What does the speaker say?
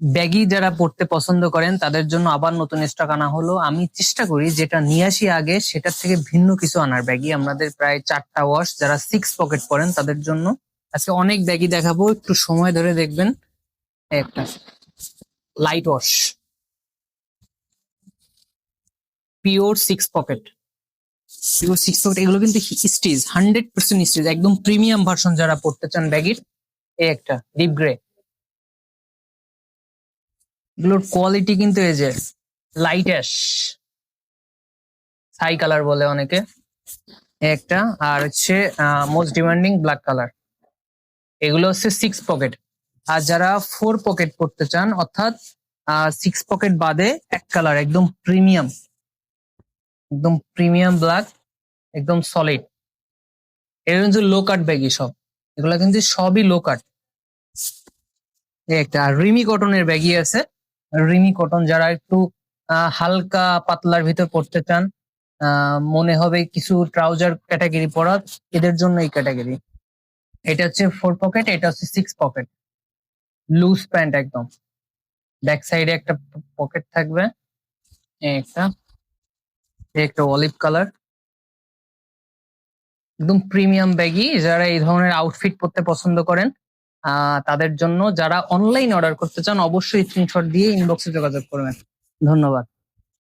Baggy যারা পড়তে পছন্দ করেন, তাদের জন্য আবার নতুন স্টক আনা হলো। আমি চেষ্টা করি যেটা নিয়ে আসি আগে, সেটার থেকে ভিন্ন কিছু আনার। ব্যাগি আমাদের প্রায় চারটা ওয়াশ যারা সিক্স পকেট পরেন, তাদের জন্য আজকে অনেক ব্যাগি দেখাবো। একটু সময় ধরে দেখবেন। একটা light wash pure six pocket pure six pocket এগুলো কিন্তু স্টিজ হান্ড্রেড পার্সেন্ট স্টিজ একদম প্রিমিয়াম ভার্সন যারা পড়তে চান ব্যাগির। এই একটা ডিপ গ্রে এগুলোর কোয়ালিটি কিন্তু এই যে লাইট অ্যাশ কালার বলে অনেকে। একটা, আর হচ্ছে মোস্ট ডিমান্ডিং ব্ল্যাক কালার এগুলো হচ্ছে সিক্স পকেট আর যারা ফোর পকেট পড়তে চান, অর্থাৎ সিক্স পকেট বাদে এক কালার একদম প্রিমিয়াম একদম প্রিমিয়াম ব্ল্যাক একদম সলিড এর কিন্তু লো কাট ব্যাগই সব। এগুলো কিন্তু সবই লো কাট একটা রিমি কটনের ব্যাগই আছে। রিমি কটন যারা একটু হালকা পাতলার ভিতর পড়তে চান মনে হবে কিছু ট্রাউজার ক্যাটাগরি পরা এদের জন্য এই ক্যাটাগরি। এটা হচ্ছে ফোর পকেট, এটা হচ্ছে সিক্স পকেট। লুজ প্যান্ট একদম। ব্যাক সাইডে একটা পকেট থাকবে একটা একটা অলিভ কালার। একদম প্রিমিয়াম ব্যাগি, যারা এই ধরনের আউটফিট পরতে পছন্দ করেন তাদের জন্য যারা অনলাইন অর্ডার করতে চান অবশ্যই স্ক্রিনশট দিয়ে ইনবক্সে যোগাযোগ করবেন। ধন্যবাদ।